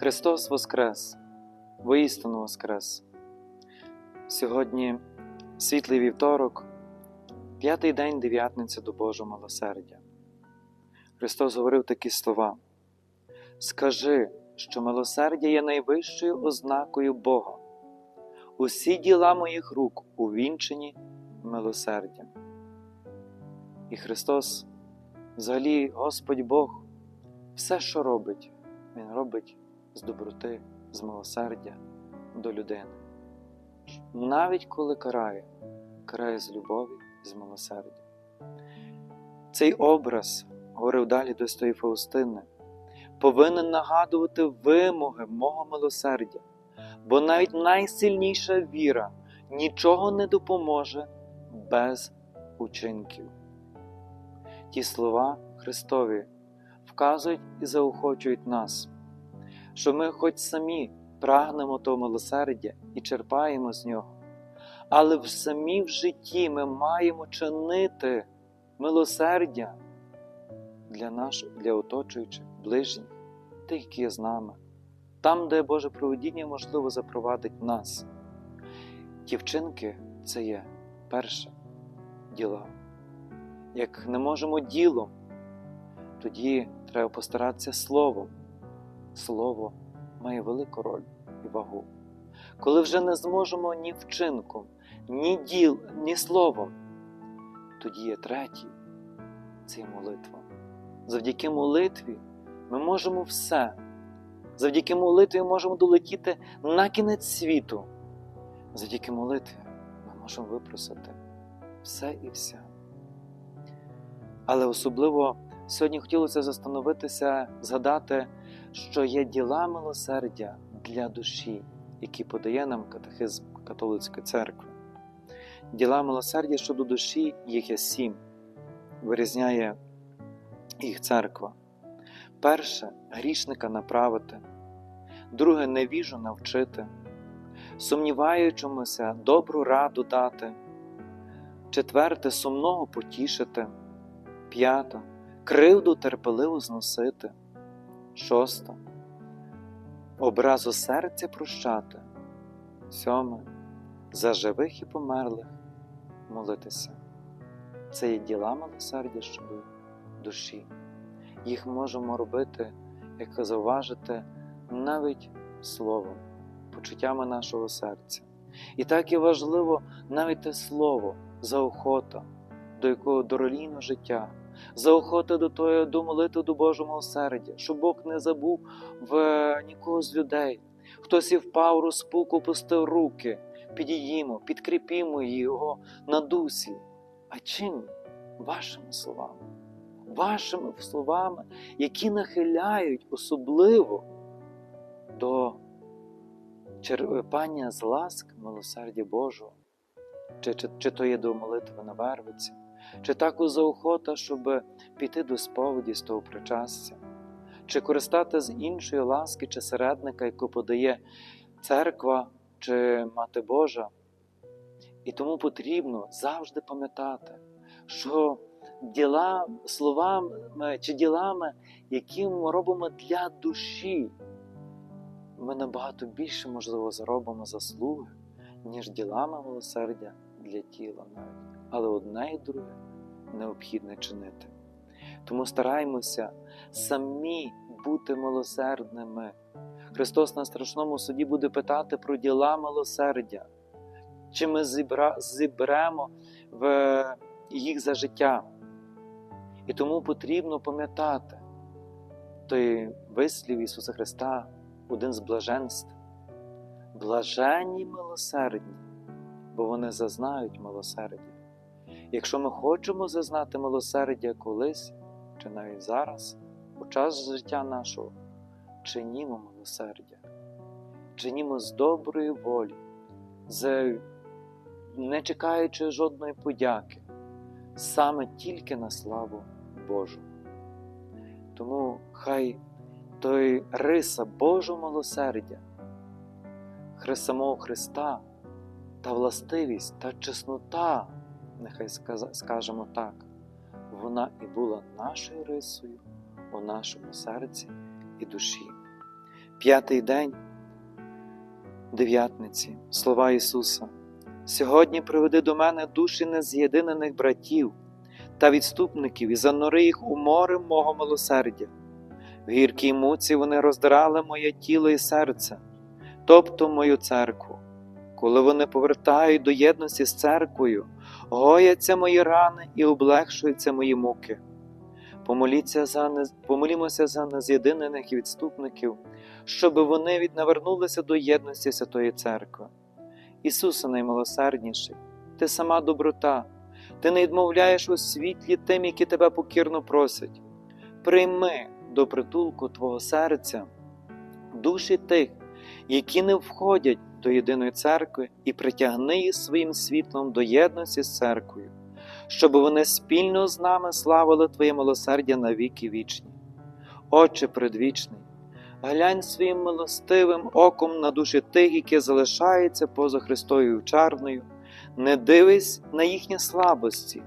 Христос Воскрес, воістину Воскрес. Сьогодні світлий вівторок, п'ятий день дев'ятниці до Божого милосердя. Христос говорив такі слова: Скажи, що милосердя є найвищою ознакою Бога. Усі діла моїх рук увінчені милосердям. І Христос, взагалі, Господь Бог, все, що робить, Він робить з доброти, з милосердя до людини. Навіть коли карає, карає з любові і з милосердя. Цей образ, говорив далі до Стої Фаустини, повинен нагадувати вимоги мого милосердя, бо навіть найсильніша віра нічого не допоможе без учинків. Ті слова Христові вказують і заохочують нас, що ми хоч самі прагнемо того милосердя і черпаємо з нього, але в самі в житті ми маємо чинити милосердя для нашого, для оточуючих, ближніх, тих, які є з нами, там, де Боже проведіння можливо запровадить нас. Ті вчинки це є перше діла. Як не можемо ділом, тоді треба постаратися словом. Слово має велику роль і вагу. Коли вже не зможемо ні вчинком, ні діл, ні словом, тоді є третій це молитва. Завдяки молитві ми можемо все. Завдяки молитві можемо долетіти на кінець світу. Завдяки молитві ми можемо випросити все і вся. Але особливо сьогодні хотілося застановитися, згадати, що є діла милосердя для душі, які подає нам катехизм католицької церкви. Діла милосердя щодо душі їх є сім, вирізняє їх церква. Перше грішника направити, друге невіжу навчити, сумніваючомуся добру раду дати, четверте сумного потішити, п'ята кривду терпеливо зносити, шоста образу серця прощати, сьоме за живих і померлих молитися. Це є діла милосердя щодо душі. Їх можемо робити, як зауважити, навіть словом, почуттями нашого серця. І так і важливо навіть те слово, заохота, до якого доролійно життя, заохота до того, до молитви до Божого милосердя, щоб Бог не забув в нікого з людей. Хтось і впав, розпук, опустив руки, підіймо, підкріпімо його на дусі. А чим? Вашими словами, вашими словами, які нахиляють особливо до черпання з ласк милосердя Божого, чи, чи, чи то є до молитви на вервиці, чи також заохота, щоб піти до сповіді з того причастя, чи користати з іншої ласки чи середника, яку подає церква чи Мати Божа. І тому потрібно завжди пам'ятати, що діла, словами чи ділами, які ми робимо для душі, ми набагато більше, можливо, заробимо заслуги, ніж ділами милосердя для тіла навіть. Але одне і друге необхідно чинити. Тому стараємося самі бути милосердними. Христос на страшному суді буде питати про діла милосердя, чи ми зібремо в їх за життя. І тому потрібно пам'ятати той вислів Ісуса Христа, один з блаженств. Блаженні милосердні, бо вони зазнають милосердя. Якщо ми хочемо зазнати милосердя колись, чи навіть зараз, у час життя нашого, чинімо милосердя, чинімо з доброї волі, з не чекаючи жодної подяки, саме тільки на славу Божу. Тому хай той риса Божого милосердя, самого Христа та властивість та чеснота, нехай скажемо так, вона і була нашою рисою у нашому серці і душі. П'ятий день дев'ятниці, слова Ісуса. Сьогодні приведи до мене душі нез'єдинених братів та відступників і занори їх у море мого милосердя. В гіркій муці вони роздирали моє тіло і серце, тобто мою церкву. Коли вони повертають до єдності з церквою, гояться мої рани і облегшуються мої муки. Помоліться за нез... Помолімося за нез'єдинених відступників, щоб вони віднавернулися до єдності Святої Церкви. Ісусе наймилосердніший, Ти сама доброта, Ти не відмовляєш у світлі тим, які тебе покірно просять. Прийми до притулку Твого серця душі тих, які не входять до єдиної церкви, і притягни їх своїм світлом до єдності з церквою, щоб вони спільно з нами славили Твоє милосердя на віки вічні. Отче предвічний, глянь своїм милостивим оком на душі тих, які залишаються поза Христовою вчарною, не дивись на їхні слабості,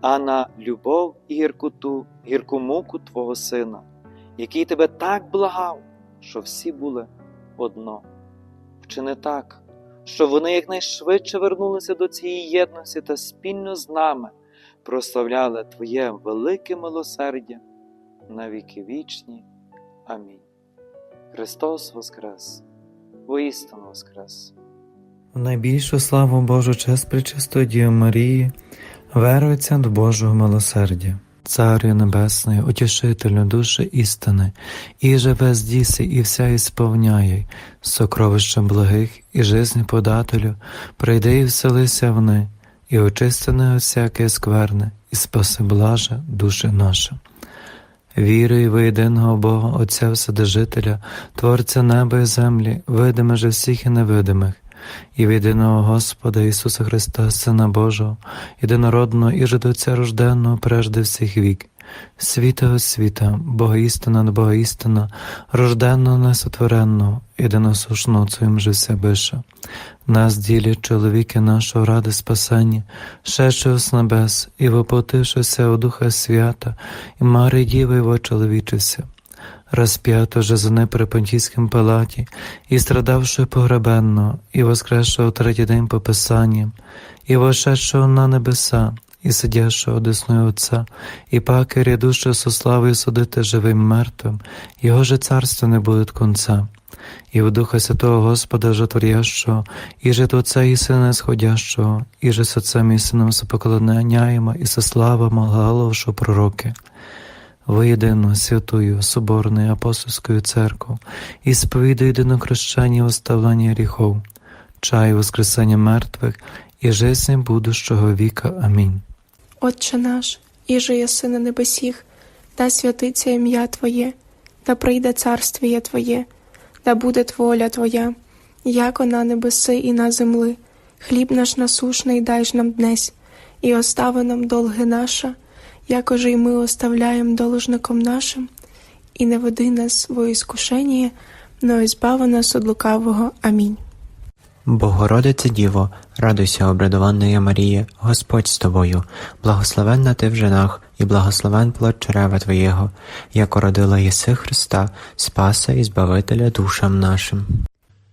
а на любов і гіркоту, гірку муку Твого Сина, який тебе так благав, що всі були одно. Вчини так, щоб вони якнайшвидше вернулися до цієї єдності та спільно з нами прославляли Твоє велике милосердя на віки вічні. Амінь. Христос Воскрес, воістину Воскрес! В найбільшу славу Божу честь пречистої Діви Марії, верується до Божого милосердя. Царю Небесний, утішителю душі істини, і живе здіси, і вся ісповняє, сокровища благих і жизни подателю, прийди і вселися вни, і очистене от всяке скверне, і спаси блаже душі наші. Вірую в єдиного Бога, Отця Вседержителя, Творця неба і землі, видиме же всіх і невидимих, і в єдиного Господа Ісуса Христа, Сина Божого, єдинородного і жидоця рожденного прежде всіх вік, світа от світа, Бога істина над Бога істина, рожденного несотвореного, єдиносушного Цоїм же вся биша. Нас ділять чоловіки нашого ради спасення, шедшого з небес, і воплотившися у Духа Свята, і Марії Діви вочеловічився розп'ято же за при Понтійським палаті, і страдавши погребенно, і воскресшого третій день по Писанням, і вошедшого на небеса, і сидящого одесною Отця, і паки рядуще со славою судити живим мертвим, його же царство не буде конца. І в Духа Святого Господа Жотворящого, і же Отця і Сина Сходящого, і же Отцем і Сином сопоклоняємо, і со славами головшого пророки воєдину святую Соборною апостольською церкву і сповідаю єдинокрещення оставлення гріхов, чаю воскресення мертвих і жизни будущого віка. Амінь. Отче наш, іже єси на небесіх, да святиться ім'я Твоє, да прийде царствіє Твоє, да буде воля Твоя, яко на небеси і на земли. Хліб наш насушний дай ж нам днесь, і остави нам долги наша, якоже й ми оставляємо должником нашим, і не веди нас во іскушення, но і збави нас від лукавого. Амінь. Богородице Діво, радуйся, обрадованна Марія, Господь з тобою, благословенна ти в женах, і благословен плод чрева Твоєго, яко родила єси Христа, Спаса і Збавителя душам нашим.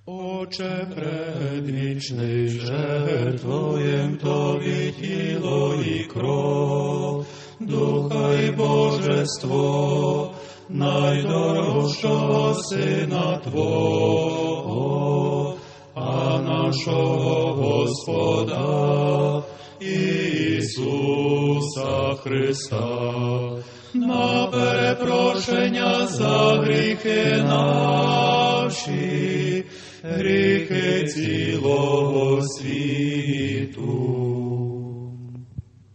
Отче предвічний, жертвуєм Тобі тіло і кров, Духа і Божество, найдорожчого Сина Твого, а нашого Господа Ісуса Христа, на перепрошення за гріхи наші, гріхи цілого світу.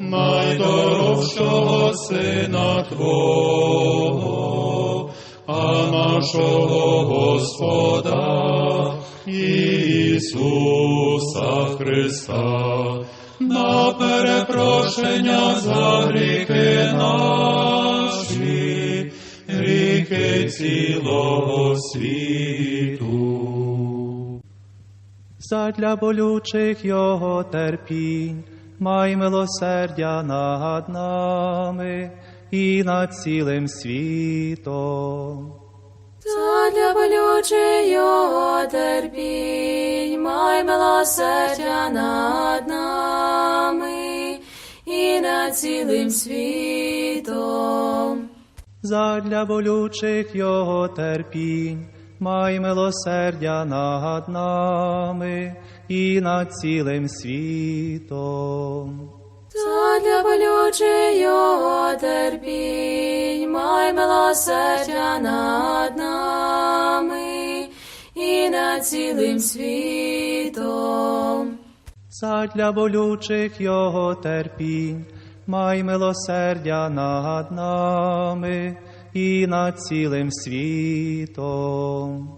найдорожчого Сина Твого, а нашого Господа Ісуса Христа, на перепрошення за гріхи наші, гріхи цілого світу. задля болючих його терпінь, май милосердя над нами і над цілим світом. Задля болючих його терпінь, май милосердя над нами і над цілим світом. Задля болючих його терпінь, май милосердя над нами і над цілим світом. Задля болючих його терпінь, май милосердя над нами і над цілим світом. Задля болючих його терпінь, май милосердя над нами і над цілим світом.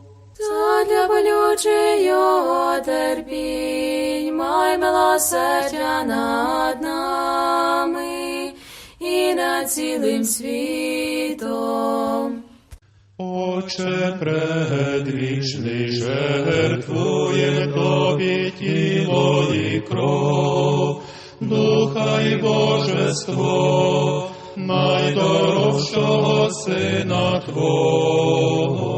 Задля болючих терпінь, май милосердя над нами і над цілим світом. Отче предвічний, жертвує тобі тіло і кров, духа і божество, найдорожчого Сина Твого,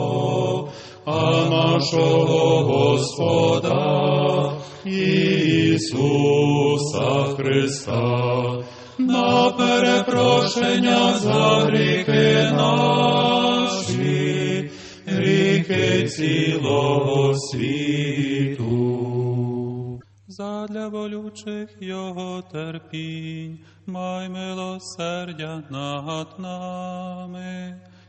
нашого Господа Ісуса Христа, на перепрошення за гріхи наші, гріхи цілого світу. Задля болючих його терпінь, май милосердя над нами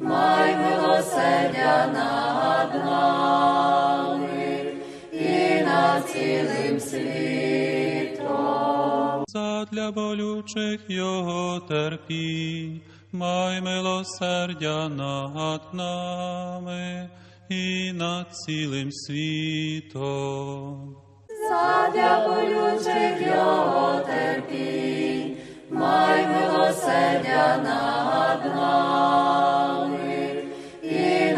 май милосердя над нами і над цілим світом. Задля болючих його терпінь, май милосердя над нами і над цілим світом. Задля болючих його терпінь, май милосердя над нами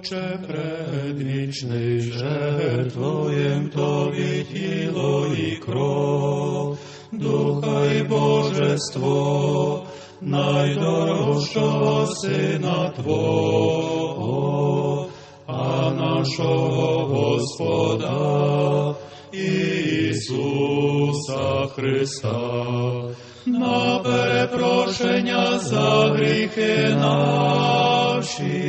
Отче предвічний, жертвуєм Тобі тіло і кров, духа і божество, найдорожчого Сина Твого, а нашого Господа Ісуса Христа, на перепрошення за гріхи наші,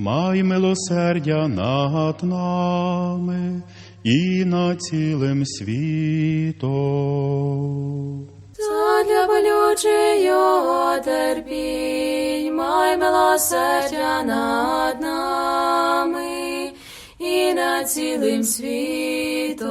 май милосердя над нами і над цілим світом. Задля болючих терпінь, май милосердя над нами і над цілим світом.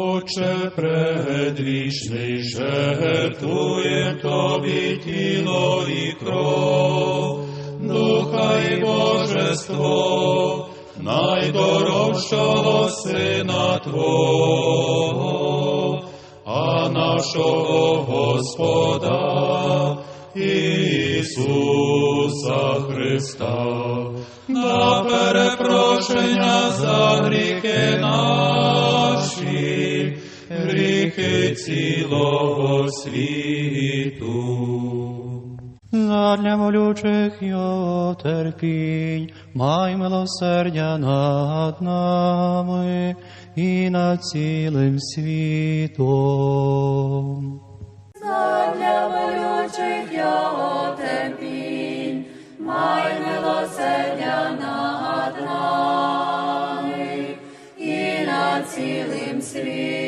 Отче предвічний, жертвуєм Тобі тіло і кров, духа і божество, найдорожчого Сина Твого, а нашого Господа Ісуса Христа, на перепрошення за гріхи наші, гріхи цілого світу. Задля болючих його терпінь, май милосердя над нами і над цілим світом. Задля болючих його терпінь, май милосердя над нами і над цілим світом.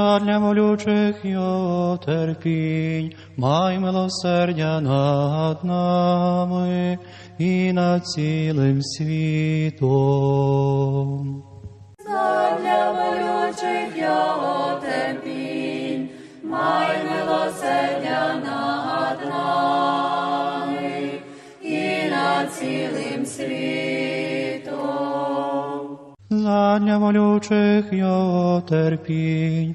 Задля болючих його терпінь, май милосердя над нами і над цілим світом. Задля болючих його терпінь, май милосердя над нами і над цілим світом. Задля болючих його терпінь,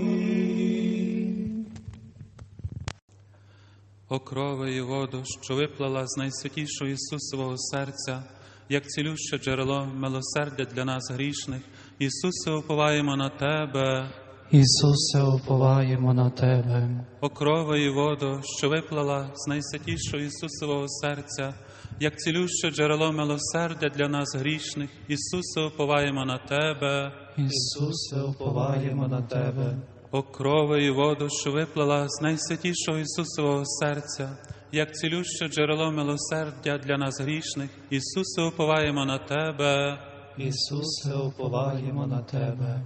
О крови і воду, що виплала з найсвятішого Ісусового серця, як цілюще джерело милосердя для нас грішних, Ісусе, уповаємо на Тебе, Ісусе, уповаємо на Тебе. о крови і воду, що виплала з найсвятішого Ісусового серця, як цілюще джерело милосердя для нас грішних, Ісусе, уповаємо на Тебе, Ісусе, уповаємо на Тебе. О крови і воду, що виплала з найсвятішого Ісусового серця, як цілюще джерело милосердя для нас грішних, Ісусе, уповаємо на Тебе. Ісусе, уповаємо на Тебе.